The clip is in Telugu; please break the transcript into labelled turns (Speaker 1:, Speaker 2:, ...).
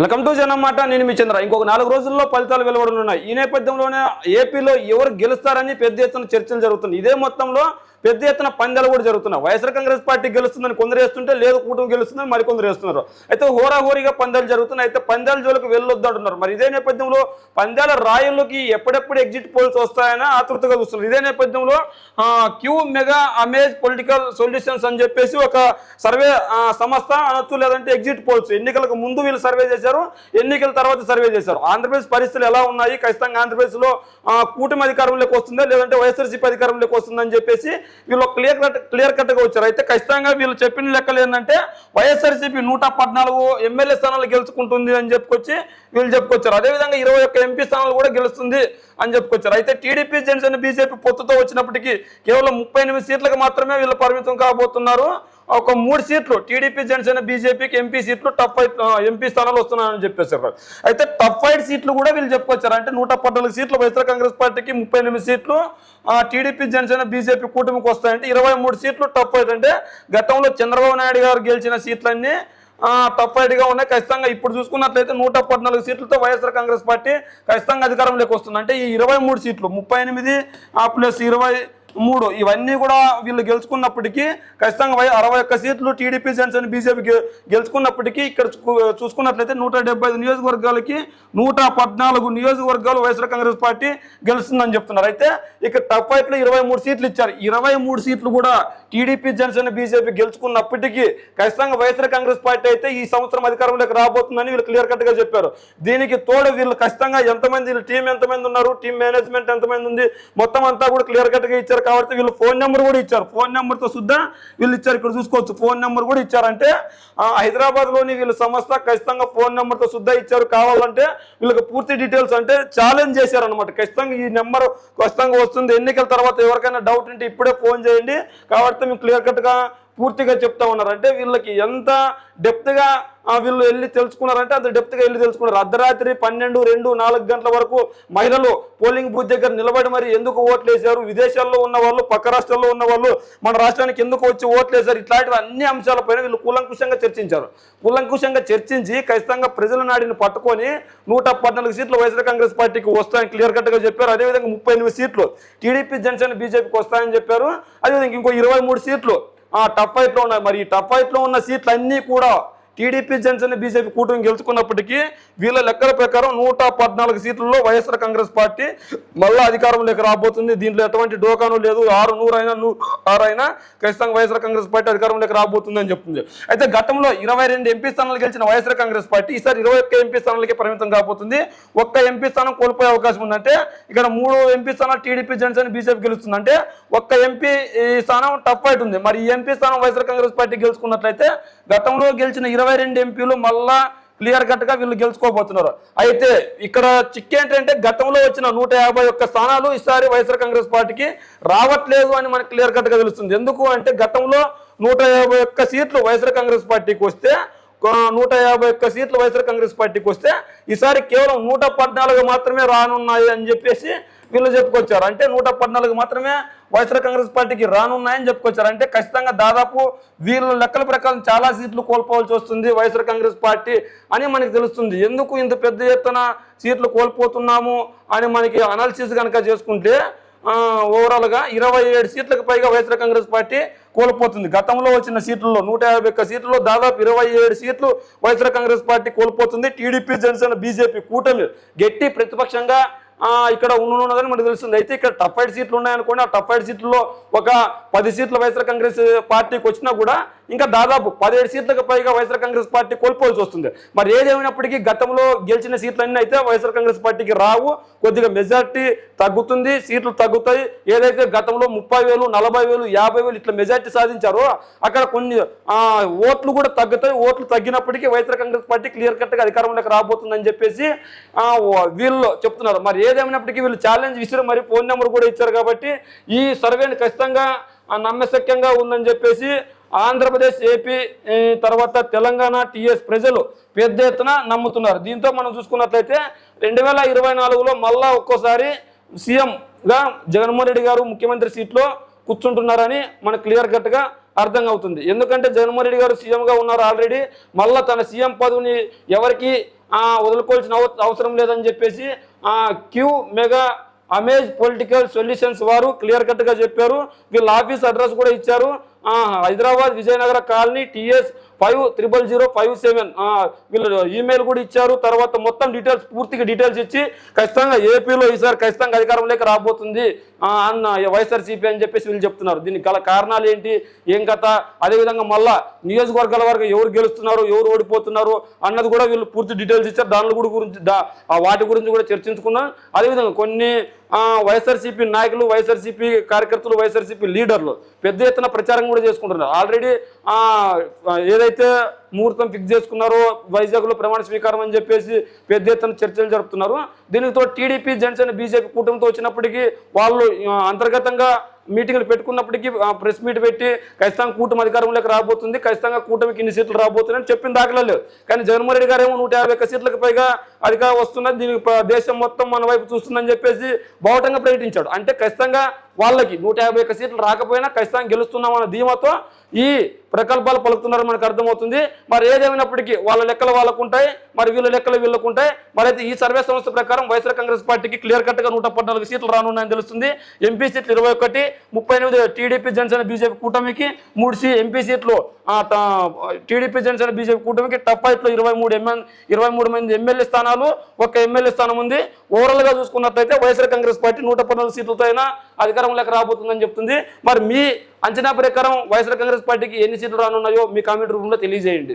Speaker 1: వెల్కమ్ టు జనమాట నేను మీ చంద్ర. ఇంకొక నాలుగు రోజుల్లో ఫలితాలు వెలువడనున్నాయి. ఈ నేపథ్యంలోనే ఏపీలో ఎవరు గెలుస్తారని పెద్ద ఎత్తున చర్చలు జరుగుతుంది ఇదే మొత్తంలో పెద్ద ఎత్తున పందాలు కూడా జరుగుతున్నాయి. వైఎస్ఆర్ కాంగ్రెస్ పార్టీ గెలుస్తుందని కొందరు వేస్తుంటే లేదు కూటమి గెలుస్తుందని మరికొందరు వేస్తున్నారు. అయితే హోరాహోరీగా పందాలు జరుగుతున్నాయి. అయితే పందాల జోలికి వెళ్ళొద్దు అంటున్నారు. మరి ఇదే నేపథ్యంలో పందాల రాయల్లోకి ఎప్పుడెప్పుడు ఎగ్జిట్ పోల్స్ వస్తాయని ఆతృతగా చూస్తున్నారు. ఇదే నేపథ్యంలో Q mega amaze political solutions అని చెప్పేసి ఒక సర్వే సంస్థ అనొచ్చు లేదంటే ఎగ్జిట్ పోల్స్. ఎన్నికలకు ముందు వీళ్ళు సర్వే చేశారు. ఎన్నికల తర్వాత సర్వే చేశారు. ఆంధ్రప్రదేశ్ పరిస్థితులు ఎలా ఉన్నాయి? ఖచ్చితంగా ఆంధ్రప్రదేశ్లో కూటమి అధికారంలోకి వస్తుందా? లేదంటే వైఎస్ఆర్సీపీ అధికారంలోకి వస్తుందని చెప్పేసి వీళ్ళు క్లియర్ కట్ క్లియర్ కట్గా వచ్చారు. అయితే ఖచ్చితంగా వీళ్ళు చెప్పిన లెక్కలు ఏంటంటే వైఎస్ఆర్సీపీ నూట పద్నాలుగు ఎమ్మెల్యే స్థానాలు గెలుచుకుంటుంది అని చెప్పుకొచ్చి వీళ్ళు చెప్పుకొచ్చారు. అదేవిధంగా ఇరవై ఒక్క ఎంపీ స్థానాలు కూడా గెలుస్తుంది అని చెప్పుకొచ్చారు. అయితే టీడీపీ జనసేన బీజేపీ పొత్తుతో వచ్చినప్పటికీ కేవలం ముప్పై ఎనిమిది సీట్లకు మాత్రమే వీళ్ళు పరిమితం కాబోతున్నారు. ఒక మూడు సీట్లు టీడీపీ జనసేన బీజేపీకి ఎంపీ సీట్లు టఫ్ ఫైట్ ఎంపీ స్థానాలు వస్తున్నాయని చెప్పేసారు అయితే టఫ్ ఫైట్ సీట్లు కూడా వీళ్ళు చెప్పుకొచ్చారు? అంటే నూట పద్నాలుగు సీట్లు వైఎస్ఆర్ కాంగ్రెస్ పార్టీకి ముప్పై ఎనిమిది సీట్లు టీడీపీ జనసేన బీజేపీ కూటమికి వస్తాయంటే ఇరవై మూడు సీట్లు టఫ్ ఫైట్ అంటే గతంలో చంద్రబాబు నాయుడు గారు గెలిచిన సీట్లన్నీ ఆ, టఫ్ ఫైట్గా ఉన్నాయి. ఖచ్చితంగా ఇప్పుడు చూసుకున్నట్లయితే నూట పద్నాలుగు సీట్లతో వైఎస్ఆర్ కాంగ్రెస్ పార్టీ ఖచ్చితంగా అధికారంలోకి వస్తుంది. అంటే ఈ ఇరవై మూడు సీట్లు ముప్పై ఎనిమిది ప్లస్ ఇరవై మూడు. ఇవన్నీ కూడా వీళ్ళు గెలుచుకున్నప్పటికీ ఖచ్చితంగా వై- అరవై ఒక్క సీట్లు టీడీపీ జనసేన బీజేపీ గెలుచుకున్నప్పటికీ ఇక్కడ చూ- చూసుకున్నట్లయితే నూట డెబ్బై ఐదు నియోజకవర్గాలకి నూట పద్నాలుగు నియోజకవర్గాలు వైఎస్ఆర్ కాంగ్రెస్ పార్టీ గెలుస్తుందని చెప్తున్నారు. అయితే ఇక్కడ టఫ్ ఫైట్లో ఇరవై మూడు సీట్లు ఇచ్చారు. ఇరవై మూడు సీట్లు కూడా టీడీపీ జనసేన బీజేపీ గెలుచుకున్నప్పటికీ ఖచ్చితంగా వైఎస్ఆర్ కాంగ్రెస్ పార్టీ అయితే ఈ సంవత్సరం అధికారంలోకి రాబోతుందని వీళ్ళు క్లియర్ కట్గా చెప్పారు. దీనికి తోడు వీళ్ళు ఖచ్చితంగా ఎంతమంది వీళ్ళు టీం ఎంతమంది ఉన్నారు టీం మేనేజ్మెంట్ ఎంతమంది ఉంది మొత్తం అంతా కూడా క్లియర్ కట్గా ఇచ్చారు. కాబట్టి వీళ్ళు ఫోన్ నెంబర్ కూడా ఇచ్చారు. ఫోన్ నెంబర్తో సుద్ధా సుద్దా వీళ్ళు ఇచ్చారు. ఇక్కడ చూసుకోవచ్చు. ఫోన్ నెంబర్ కూడా ఇచ్చారంటే హైదరాబాద్లోని వీళ్ళ సంస్థ ఖచ్చితంగా ఫోన్ నెంబర్తో సుద్ధా సుద్దా ఇచ్చారు. కావాలంటే వీళ్ళకి పూర్తి డీటెయిల్స్ అంటే ఛాలెంజ్ చేశారనమాట ఖచ్చితంగా ఈ నెంబర్ ఖచ్చితంగా వస్తుంది. ఎన్నికల తర్వాత ఎవరికైనా డౌట్ ఉంటే ఇప్పుడే ఫోన్ చేయండి. కాబట్టి మేము క్లియర్ కట్గా పూర్తిగా చెప్తా ఉన్నారు అంటే వీళ్ళకి ఎంత డెప్త్గా ఆ, వీళ్ళు వెళ్ళి తెలుసుకున్నారంటే అంత డెప్త్గా వెళ్ళి తెలుసుకున్నారు. అర్ధరాత్రి పన్నెండు రెండు నాలుగు గంటల వరకు మహిళలు పోలింగ్ బూత్ దగ్గర నిలబడి మరి ఎందుకు ఓట్లు వేశారు విదేశాల్లో ఉన్న వాళ్ళు పక్క రాష్ట్రాల్లో ఉన్న వాళ్ళు మన రాష్ట్రానికి ఎందుకు వచ్చి ఓట్లు వేశారు ఇట్లాంటివి అన్ని అంశాలపైన వీళ్ళు కూలంకుషంగా చర్చించారు. కూలంకుషంగా చర్చించి ఖచ్చితంగా ప్రజల నాడిని పట్టుకొని నూట పద్నాలుగు సీట్లు వైఎస్ఆర్ కాంగ్రెస్ పార్టీకి వస్తాయని క్లియర్ కట్గా చెప్పారు. అదేవిధంగా ముప్పై ఎనిమిది సీట్లు టీడీపీ జనసేన బీజేపీకి వస్తాయని చెప్పారు. అదేవిధంగా ఇంకో ఇరవై మూడు సీట్లు ఆ టఫ్ ఫైట్లో ఉన్నాయి మరి ఈ టఫ్ ఫైట్లో ఉన్న సీట్లు అన్నీ కూడా టీడీపీ జనసేన బీజేపీ కూటమి గెలుచుకున్నప్పటికీ వీళ్ళ లెక్కల ప్రకారం నూట పద్నాలుగు సీట్లలో వైఎస్ఆర్ కాంగ్రెస్ పార్టీ మళ్ళీ అధికారంలోకి రాబోతుంది. దీంట్లో ఎటువంటి డోకాను లేదు. ఆరు నూరైనా నూ ఆరైనా ఖచ్చితంగా వైఎస్ఆర్ కాంగ్రెస్ పార్టీ అధికారంలోకి రాబోతుంది అని చెప్తుంది. అయితే గతంలో ఇరవై రెండు ఎంపీ స్థానాలు గెలిచిన వైఎస్ఆర్ కాంగ్రెస్ పార్టీ ఈసారి ఇరవై ఒక్క ఎంపీ స్థానాలకే పరిమితం కాబోతుంది. ఒక్క ఎంపీ స్థానం కోల్పోయే అవకాశం ఉందంటే ఇక్కడ మూడు ఎంపీ స్థానాలు టీడీపీ జనసేన బీజేపీ గెలుస్తుందంటే ఒక్క ఎంపీ ఈ స్థానం టఫ్ ఫైట్ ఉంది మరి ఈ ఎంపీ స్థానం వైఎస్ఆర్ కాంగ్రెస్ పార్టీ గెలుచుకున్నట్లయితే గతంలో గెలిచిన ఇరవై రెండు ఎంపీలు మళ్ళా క్లియర్ కట్గా వీళ్ళు గెలుచుకోబోతున్నారు. అయితే ఇక్కడ చిక్ ఏంటంటే గతంలో వచ్చిన నూట యాభై ఒక్క స్థానాలు ఈసారి వైఎస్ఆర్ కాంగ్రెస్ పార్టీకి రావట్లేదు అని మనకి క్లియర్ కట్గా తెలుస్తుంది. ఎందుకు అంటే గతంలో నూట యాభై ఒక్క సీట్లు వైఎస్ఆర్ కాంగ్రెస్ పార్టీకి వస్తే నూట యాభై ఒక్క సీట్లు వైఎస్ఆర్ కాంగ్రెస్ పార్టీకి వస్తే ఈసారి కేవలం నూట పద్నాలుగు మాత్రమే రానున్నాయి అని చెప్పేసి వీళ్ళు చెప్పుకొచ్చారు. అంటే నూట పద్నాలుగు మాత్రమే వైఎస్ఆర్ కాంగ్రెస్ పార్టీకి రానున్నాయని చెప్పుకొచ్చారు. అంటే ఖచ్చితంగా దాదాపు వీళ్ళ లెక్కల ప్రకారం చాలా సీట్లు కోల్పోవాల్సి వస్తుంది వైఎస్ఆర్ కాంగ్రెస్ పార్టీ అని మనకి తెలుస్తుంది. ఎందుకు ఇంత పెద్ద ఎత్తున సీట్లు కోల్పోతున్నాము అని మనకి అనాలిసిస్ కనుక చేసుకుంటే ఓవరాల్గా ఇరవై ఏడు సీట్లకు పైగా వైఎస్ఆర్ కాంగ్రెస్ పార్టీ కోల్పోతుంది. గతంలో వచ్చిన సీట్లలో నూట యాభై ఒక్క సీట్లలో దాదాపు ఇరవై ఏడు సీట్లు వైఎస్ఆర్ కాంగ్రెస్ పార్టీ కోల్పోతుంది. టీడీపీ జనసేన బీజేపీ కూటమి గట్టి ప్రతిపక్షంగా ఇక్కడ ఉన్నదని మనకు తెలుస్తుంది. అయితే ఇక్కడ టఫ్ ఫైట్ సీట్లు ఉన్నాయనుకోండి ఆ టఫ్ ఫైట్ సీట్లలో ఒక పది సీట్లు వైఎస్ఆర్ కాంగ్రెస్ పార్టీకి వచ్చినా కూడా ఇంకా దాదాపు పదిహేడు సీట్లకు పైగా వైఎస్ఆర్ కాంగ్రెస్ పార్టీ కోల్పోవాల్సి వస్తుంది. మరి ఏదేమైనప్పటికీ గతంలో గెలిచిన సీట్లన్నీ అయితే వైఎస్ఆర్ కాంగ్రెస్ పార్టీకి రావు. కొద్దిగా మెజార్టీ తగ్గుతుంది సీట్లు తగ్గుతాయి. ఏదైతే గతంలో ముప్పై వేలు నలభై వేలు యాభై వేలు ఇట్లా మెజార్టీ సాధించారో అక్కడ కొన్ని ఓట్లు కూడా తగ్గుతాయి. ఓట్లు తగ్గినప్పటికీ వైఎస్ఆర్ కాంగ్రెస్ పార్టీ క్లియర్ కట్గా అధికారంలోకి రాబోతుందని చెప్పేసి వీళ్ళు చెప్తున్నారు. మరి ఏదేమైనప్పటికీ వీళ్ళు ఛాలెంజ్ విసిరి మరి ఫోన్ నెంబర్ కూడా ఇచ్చారు కాబట్టి ఈ సర్వేని ఖచ్చితంగా నమ్మశక్యంగా ఉందని చెప్పేసి ఆంధ్రప్రదేశ్ ఏపీ తర్వాత తెలంగాణ టీఎస్ ప్రజలు పెద్ద ఎత్తున నమ్ముతున్నారు. దీంతో మనం చూసుకున్నట్లయితే రెండు వేల ఇరవై నాలుగులో మళ్ళా ఒక్కోసారి సీఎంగా జగన్మోహన్ రెడ్డి గారు ముఖ్యమంత్రి సీట్లో కూర్చుంటున్నారని మనకు క్లియర్ కట్గా అర్థం అవుతుంది. ఎందుకంటే జగన్మోహన్ రెడ్డి గారు సీఎంగా ఉన్నారు ఆల్రెడీ. మళ్ళీ తన సీఎం పదవిని ఎవరికి వదులుకోవాల్సిన అవసరం లేదని చెప్పేసి Q mega amaze political solutions వారు క్లియర్ కట్గా చెప్పారు. వీళ్ళ ఆఫీస్ అడ్రస్ కూడా ఇచ్చారు. Hyderabad Vijayanagara colony TS five triple zero five seven. వీళ్ళు ఈమెయిల్ కూడా ఇచ్చారు. తర్వాత మొత్తం డీటెయిల్స్ పూర్తిగా డీటెయిల్స్ ఇచ్చి ఖచ్చితంగా ఏపీలో ఈసారి ఖచ్చితంగా అధికారంలోకి రాబోతుంది. అన్న వైఎస్ఆర్సీపీ అని చెప్పేసి వీళ్ళు చెప్తున్నారు. దీనికి గల కారణాలు ఏంటి? ఏం కథ? అదేవిధంగా మళ్ళా నియోజకవర్గాల వరకు ఎవరు గెలుస్తున్నారు? ఎవరు ఓడిపోతున్నారు? అన్నది కూడా వీళ్ళు పూర్తి డీటెయిల్స్ ఇచ్చారు. దాని కూడా గురించి వాటి గురించి కూడా చర్చించుకున్నాం. అదేవిధంగా కొన్ని వైఎస్ఆర్సీపీ నాయకులు వైఎస్ఆర్సీపీ కార్యకర్తలు వైఎస్ఆర్సీపీ లీడర్లు పెద్ద ఎత్తున ప్రచారం కూడా చేసుకుంటున్నారు. ఆల్రెడీ ఏదైతే ముహూర్తం ఫిక్స్ చేసుకున్నారు వైజాగ్లో ప్రమాణ స్వీకారం అని చెప్పేసి పెద్ద ఎత్తున చర్చలు జరుపుతున్నారు. దీనితో టీడీపీ జనసేన బీజేపీ కూటమితో వచ్చినప్పటికీ వాళ్ళు అంతర్గతంగా మీటింగ్లు పెట్టుకున్నప్పటికీ ప్రెస్ మీట్ పెట్టి ఖచ్చితంగా కూటమి అధికారంలోకి రాబోతుంది. ఖచ్చితంగా కూటమికి ఇన్ని సీట్లు రాబోతుంది అని చెప్పిన దాఖలాలు కానీ జగన్మోహన్ రెడ్డి గారు ఏమో నూట యాభై ఒక్క సీట్లకు పైగా అధికారం వస్తున్నది. దీనికి దేశం మొత్తం మన వైపు చూస్తుందని చెప్పేసి బావటంగా ప్రకటించాడు. అంటే ఖచ్చితంగా వాళ్ళకి నూట యాభై ఒక్క సీట్లు రాకపోయినా ఖచ్చితంగా గెలుస్తున్నామన్న ధీమాతో ఈ ప్రకల్పాలు పలుకుతున్నారు మనకు అర్థమవుతుంది. మరి ఏదేమైనప్పటికీ వాళ్ళ లెక్కలు వాళ్ళకు ఉంటాయి మరి వీళ్ళ లెక్కలు వీళ్ళకు ఉంటాయి. మరి అయితే ఈ సర్వే సంస్థ ప్రకారం వైఎస్ఆర్ కాంగ్రెస్ పార్టీకి క్లియర్ కట్గా నూట పద్నాలుగు సీట్లు రానున్నాయని తెలుస్తుంది. ఎంపీ సీట్లు ఇరవై ఒకటి ముప్పై ఎనిమిది టీడీపీ జనసేన బీజేపీ కూటమికి మూడు సీ ఎంపీ సీట్లు టీడీపీ జనసేన బీజేపీ కూటమికి టప్ ఫైట్ ఇరవై మూడు ఎంఎల్ ఇరవై మూడు మంది ఎమ్మెల్యే స్థానాలు ఒక ఎమ్మెల్యే స్థానం ఉంది. ఓవరాల్గా చూసుకున్నట్లయితే వైఎస్ఆర్ కాంగ్రెస్ పార్టీ నూట పద్నాలుగు సీట్లతో అయినా అధికారంలోకి రాబోతుందని చెప్తుంది. మరి మీ అంచనా ప్రకారం వైఎస్ఆర్ కాంగ్రెస్ పార్టీకి ఎన్ని సీట్లు రానున్నాయో మీ కామెంట్ రూపంలో తెలియజేయండి.